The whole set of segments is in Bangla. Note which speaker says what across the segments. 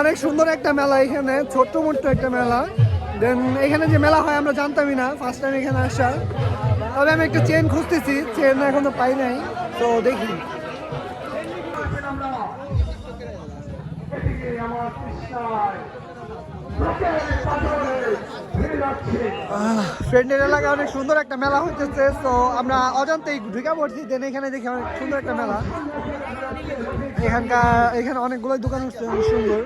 Speaker 1: অনেক সুন্দর একটা মেলা এখানে, ছোট্ট মোট্ট একটা মেলা। দেন এখানে যে মেলা হয় আমরা জানতামই না ফার্স্ট টাইম এখানে আসা। তবে আমি একটা চেন খুঁজতেছি চেন এখন তো পাই নাই, তো দেখি। ফ্রেন্ডের এলাকায় অনেক সুন্দর একটা মেলা হইতেছে তো আমরা অজান্তেই ঢুকে পড়ছি দেন এখানে দেখি অনেক সুন্দর একটা মেলা। এখানকার এখানে অনেকগুলোই দোকান হচ্ছে অনেক সুন্দর।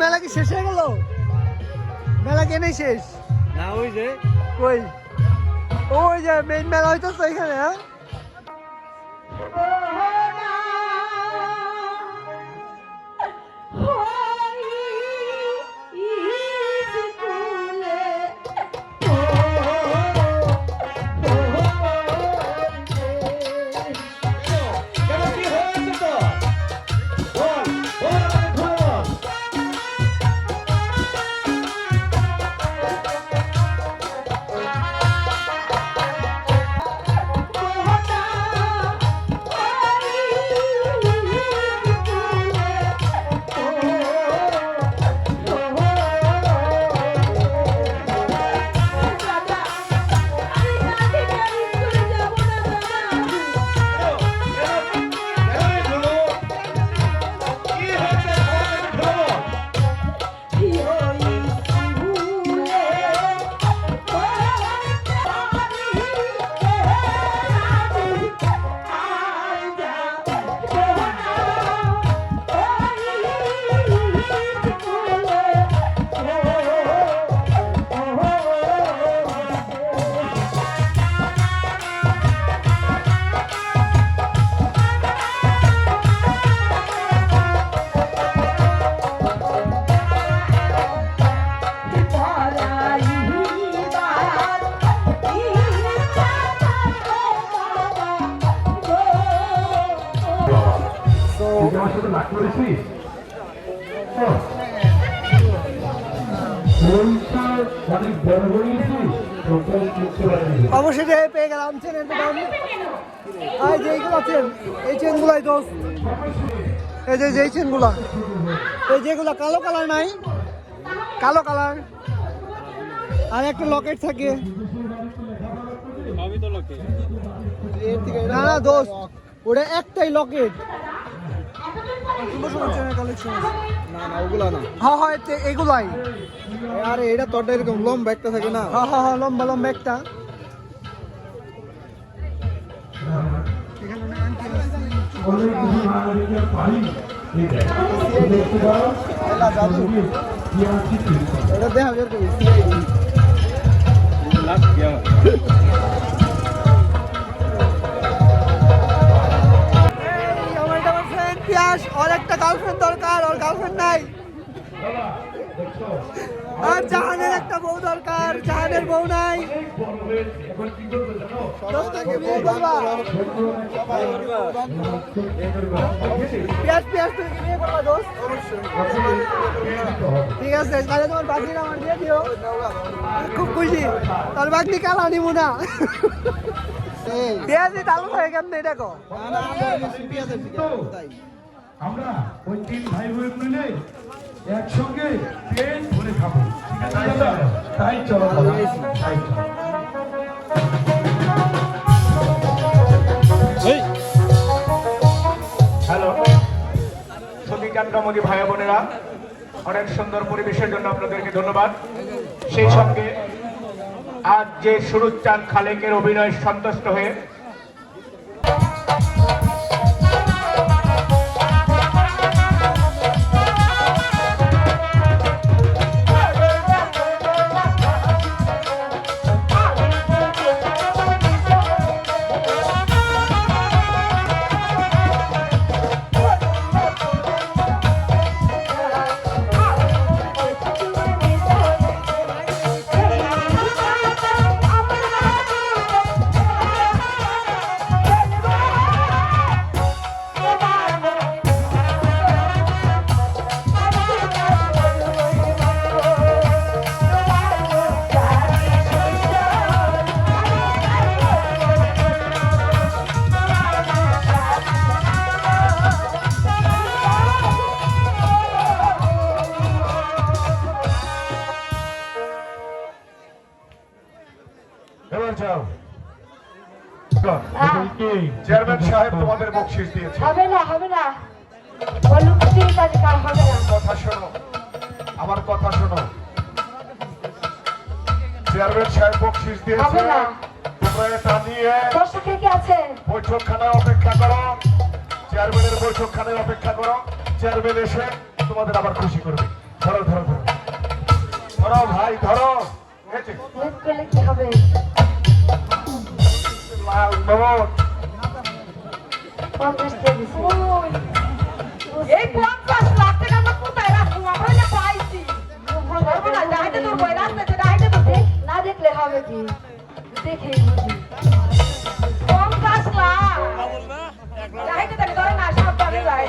Speaker 1: মেলা কি শেষ হয়ে গেল? মেলা কেনেই শেষ?
Speaker 2: না ওই যে।
Speaker 1: কই? ওই যে মেইন মেলা হইতেছে এখানে হ্যাঁ?
Speaker 3: আমার সাথে লাগ করেছিস অনেক বড়
Speaker 1: অবশেষে পেয়ে গেলাম চেনের দোকান আর যে এইগুলো চেন এই চেনগুলাই দোষ। এই যে যেই চেনগুলা। এই যেগুলা কালো কালার নাই। কালো কালার। আর একটা লকেট থাকে না না দোষ। ওটা একটাই লকেট।
Speaker 2: না না ওগুলা না
Speaker 1: হ্যাঁ হয় এগুলাই।
Speaker 2: আরে এটা তোরটা এরকম লম্বা একটা থাকে না?
Speaker 1: হ্যাঁ হ্যাঁ হ্যাঁ লম্বা লম্বা একটা। অনেক
Speaker 3: কিছু
Speaker 1: গার্লফ্রেন্ড দরকার ওর গার্লফ্রেন্ড নাই। আর জাহানের একটা বউ দরকার জাহানের বউ নাই। ঠিক আছে তাহলে তোমার বাগনি আমার দিয়ে দিও। খুব খুশি। তোর বাগনি কাল আনিমু না। পেঁয়াজি তালু হয়ে কেমন এটা কো
Speaker 3: আমরা ওই তিন ভাই বোন মিলে একসঙ্গে পেট ভরে খাব। ঠিক আছে দাদা? তাই চলো দাদা, তাই চলো। হ্যালো সতীকান্তমণি ভাই বোনেরা অনেক সুন্দর পরিবেশের জন্য আপনাদেরকে ধন্যবাদ। সেই সঙ্গে আজ যে সুরুচ্চান খালেকের অভিনয় সন্তুষ্ট হয়ে চেয়ারম্যান সাহেব তোমাদের বকশিস দিয়েছে।
Speaker 4: হবে না হবে না।
Speaker 3: কথা শোনো আমার কথা শোনো। চেয়ারম্যান সাহেব বকশিস দিয়েছে। তোমরা এটা নিয়ে বৈঠকখানায় অপেক্ষা করো। চেয়ারম্যানের বৈঠকখানায় অপেক্ষা করো। চেয়ারম্যান এসে তোমাদের আবার খুশি করবে। ধরো ধরো ধরো। ধরো ভাই ধরো।
Speaker 4: কি হবে? মামন
Speaker 5: এই পঞ্চাশ লাখ টাকা আমরা কোথায় রাখব? আমরা না পাইছি। ডাইতে তো বই রাস্তাতে ডাইতে তো
Speaker 4: না দেখলে হবে কি? দেখে বুঝি। পঞ্চাশ লাখ। ডাইতে তাহলে ধরে না সব পারে যায়